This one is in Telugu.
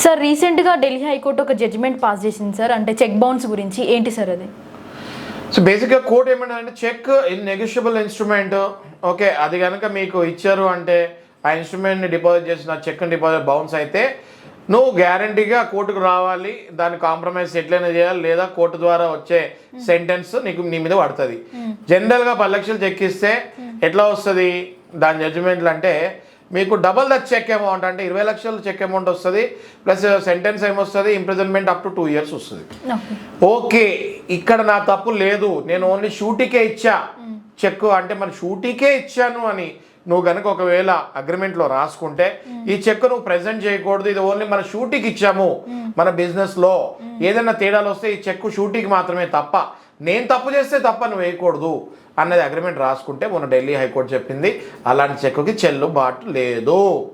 సార్ రీసెంట్గా ఢిల్లీ హైకోర్టు ఒక జడ్జిమెంట్ పాస్ చేసింది సార్. అంటే చెక్ బౌన్స్ గురించి. ఏంటి సార్ అది? సో బేసిక్గా కోర్ట్ ఏమంటే cheque in negotiable instrument okay అది కనుక మీకు ఇచ్చారు అంటే ఆ ఇన్స్ట్రుమెంట్ని డిపాజిట్ చేసిన చెక్ని డిపాజిట్ బౌన్స్ అయితే నువ్వు గ్యారంటీగా కోర్టుకు రావాలి. దాన్ని కాంప్రమైజ్ ఎట్లయినా చేయాలి. లేదా కోర్టు ద్వారా వచ్చే సెంటెన్స్ నీకు నీ మీద పడుతుంది. జనరల్గా పది లక్షలు చెక్ ఇస్తే ఎట్లా వస్తుంది? దాని జడ్జిమెంట్లు అంటే మీకు డబల్ ద చెక్ అమౌంట్ అంటే ఇరవై లక్షలు చెక్ అమౌంట్ వస్తుంది ప్లస్ సెంటెన్స్ ఏమొస్తుంది imprisonment up to two years వస్తుంది. ఓకే ఇక్కడ నా తప్పు లేదు. నేను ఓన్లీ షూటీకే ఇచ్చా. చెక్ అంటే మరి షూటీకే ఇచ్చాను అని నువ్వు కనుక ఒకవేళ అగ్రిమెంట్లో రాసుకుంటే ఈ చెక్ నువ్వు ప్రెజెంట్ చేయకూడదు. ఇది ఓన్లీ మన షూటీకి ఇచ్చాము. మన బిజినెస్లో ఏదైనా తేడాలు వస్తే ఈ చెక్ షూటీకి మాత్రమే తప్ప. నేను తప్పు చేస్తే తప్ప నువ్వు వేయకూడదు అన్నది అగ్రిమెంట్ రాసుకుంటే మొన్న ఢిల్లీ హైకోర్టు చెప్పింది. అలాంటి చెక్కుకి చెల్లుబాటు లేదు.